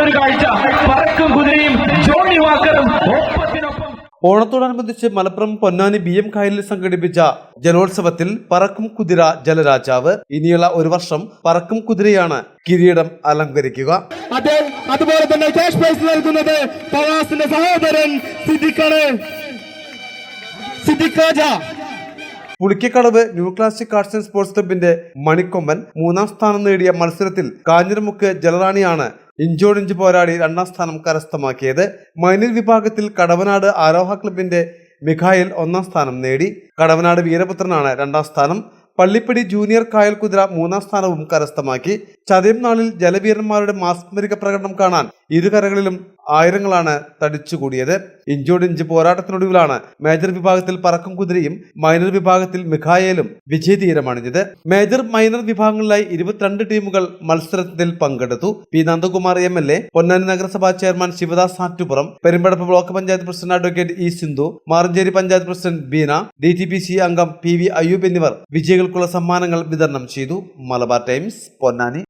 ഒരു കാഴ്ച. പറക്കും കുതിരയും ജോണി വാക്കറും ഒപ്പത്തിനൊപ്പം ഓണത്തോടനുബന്ധിച്ച് മലപ്പുറം പൊന്നാനി ബി എം കായലിൽ സംഘടിപ്പിച്ച ജലോത്സവത്തിൽ പറക്കും കുതിര ജലരാജാവ് ഇനിയുള്ള ഒരു വർഷം പറക്കും കുതിരയാണ് കിരീടം അലങ്കരിക്കുക. അതുപോലെ തന്നെ ക്യാഷ് പ്രൈസ് നൽകുന്നത് പ്രവാസിന്റെ സഹോദരൻ Pulikkakkadavu new classic arts sports ക്ലബിന്റെ മണിക്കൊമ്പൻ മൂന്നാം സ്ഥാനം നേടിയ മത്സരത്തിൽ കാഞ്ഞിരമുക്ക് ജലറാണിയാണ് ഇഞ്ചോടിഞ്ച് പോരാടി രണ്ടാം സ്ഥാനം കരസ്ഥമാക്കിയത് മൈനർ വിഭാഗത്തിൽ കടവനാട് ആരോഹ ക്ലബിന്റെ മിഖായിൽ ഒന്നാം സ്ഥാനം നേടി. കടവനാട് വീരപുത്രനാണ് രണ്ടാം സ്ഥാനം. പള്ളിപ്പടി ജൂനിയർ കായൽ കുതിര മൂന്നാം സ്ഥാനവും കരസ്ഥമാക്കി. ചതയം നാളിൽ ജലവീരന്മാരുടെ മാസ്മരിക പ്രകടനം കാണാൻ ഇരുകരകളിലും ആയിരങ്ങളാണ് തടിച്ചുകൂടിയത്. ഇഞ്ചോടിഞ്ച് പോരാട്ടത്തിനൊടുവിലാണ് മേജർ വിഭാഗത്തിൽ പറക്കും കുതിരയും മൈനർ വിഭാഗത്തിൽ മിഖായേലും വിജയതീരമണിഞ്ഞത് മേജർ മൈനർ വിഭാഗങ്ങളിലായി ഇരുപത്തിരണ്ട് ടീമുകൾ മത്സരത്തിൽ പങ്കെടുത്തു. P. Nandakumar M. L. A Ponnani നഗരസഭാ chairman Sivadas Attupuram Perumpadappu block panchayat president advocate E Sindhu Maranchery panchayat president Beena D T P C അംഗം പി വി അയ്യൂബ് എന്നിവർ വിജയികൾക്കുള്ള സമ്മാനങ്ങൾ വിതരണം ചെയ്തു. മലബാർ ടൈംസ് പൊന്നാനി.